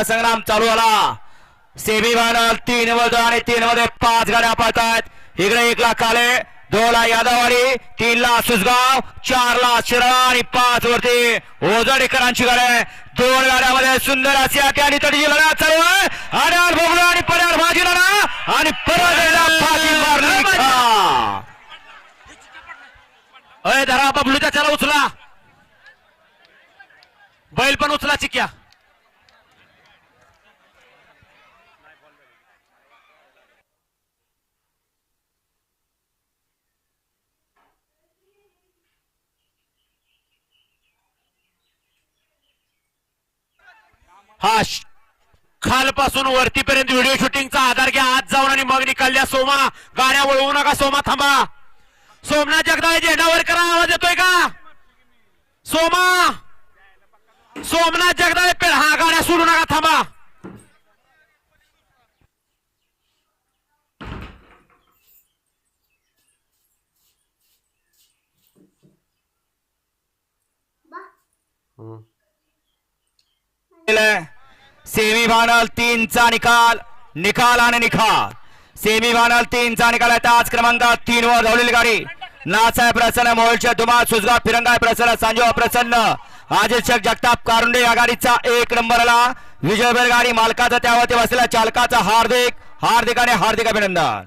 रणसंग्राम चालू झाला. Semi final तीन मध्ये आणि तीन मध्ये पाच गाड्या पळतायत. इकडे एक ला काले दोला यादववाडी तीन ला सुसगाव चार ला शिरा आणि पाच वरती ओझडेकरांची गाड्या आहे. दोन गाड्यामध्ये सुंदर अशी आके आणि तडीची लढा चालू आहे. आड्यावर भोगला आणि पर्यावर भाजी लढा आणि परत धरा बबलूच्या चला उचला. बैल पण उचला चिक्या. हा खालपासून वरतीपर्यंत व्हिडिओ शूटिंगचा आधार घ्या. आत जाऊन आणि मग निकालल्या सोमा गाड्या वळवू नका. सोमा थांबा. सोमनाथ जगदाळे झेंडावर करा. आवाज येतोय का? सोमा! सोमनाथ जगदाळे पेड हा गाड्या सोडू नका. थांबा. सेमी फायनल तीनचा निकाल निकाल आणि निकाल सेमी फायनल तीनचा निकाल आहे. आज क्रमांक तीन वर धावलेली गाडी. नासाहेब प्रसन्न मोहोळच्या दुमा सुजगाव फिरंगाय प्रसन्न संजय प्रसन्न. अजित शेख जगताप कारुंडे या गाडीचा एक नंबरला. विजयभर गाडी मालकाचा त्यावरती बसलेल्या चालकाचा हार्दिक हार्दिक आणि हार्दिक अभिनंदन.